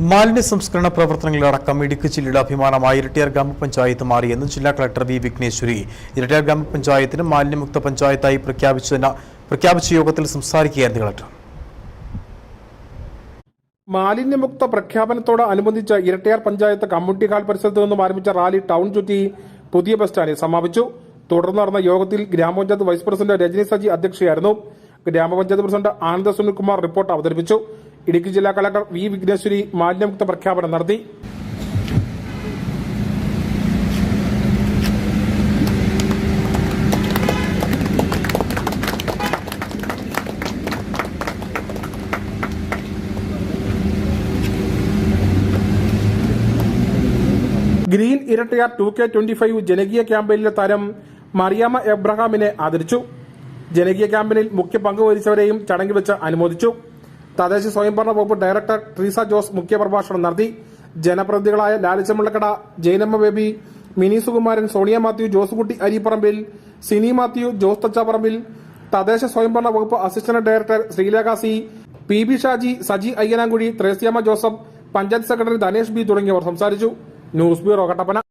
മാലിന്യ സംസ്കരണ പ്രവർത്തനങ്ങളിലടക്കം ഇടുക്കി ജില്ലയുടെ അഭിമാനമായ ഇരട്ടിയാർ ഗ്രാമപഞ്ചായത്ത് മാറിയെന്ന് ജില്ലാ കളക്ടർ വി വിഘ്നേശ്വരി. ഇരട്ടിയാർ ഗ്രാമപഞ്ചായത്തിന് മാലിന്യമുക്ത പഞ്ചായത്തായി പ്രഖ്യാപിച്ചതിന് പ്രഖ്യാപിച്ച യോഗത്തിൽ സംസാരിക്കുകയായിരുന്നു കളക്ടർ. മാലിന്യമുക്ത പ്രഖ്യാപനത്തോട് അനുബന്ധിച്ച് ഇരട്ടയാർ പഞ്ചായത്ത് കമ്മ്യൂണിറ്റി ഹാൾ പരിസരത്ത് നിന്നും ആരംഭിച്ച റാലി ടൗൺ ചുറ്റി പുതിയ ബസ് സ്റ്റാൻഡിൽ സമാപിച്ചു. തുടർന്ന് നടന്ന യോഗത്തിൽ ഗ്രാമപഞ്ചായത്ത് വൈസ് പ്രസിഡന്റ് രജനി സജി അധ്യക്ഷയായിരുന്നു. ഗ്രാമപഞ്ചായത്ത് പ്രസിഡന്റ് ആനന്ദ സുനിൽകുമാർ റിപ്പോർട്ട് അവതരിപ്പിച്ചു. ഇടുക്കി ജില്ലാ കളക്ടർ വി വിഘ്നേശ്വരി മാലിന്യമുക്ത പ്രഖ്യാപനം നടത്തി. Green Erattayar two K twenty five ജനകീയ ക്യാമ്പയിനിലെ താരം മറിയാമ എബ്രഹാമിനെ ആദരിച്ചു. ജനകീയ ക്യാമ്പയിനിൽ മുഖ്യ പങ്കുവഹിച്ചവരെയും ചടങ്ങിൽ വെച്ച് അനുമോദിച്ചു. തദ്ദേശ സ്വയംഭരണ വകുപ്പ് ഡയറക്ടർ ട്രീസ ജോസ് മുഖ്യപ്രഭാഷണം നടത്തി. ജനപ്രതിനിധികളായ ലാലിച്ചമുള്ളക്കട ജയനമ്മ ബേബി മിനി സുകുമാരൻ സോണിയ മാത്യു ജോസുകുട്ടി അരിപ്പറമ്പിൽ സിനി മാത്യു ജോസ് തച്ചാപ്പറമ്പിൽ തദ്ദേശ സ്വയംഭരണ വകുപ്പ് assistant director Sreelekha P B Shaji Saji Ayyanankuzhi Thresiamma Joseph panchayat secretary Dhanesh B തുടങ്ങിയവർ സംസാരിച്ചു. News bureau Kattappana.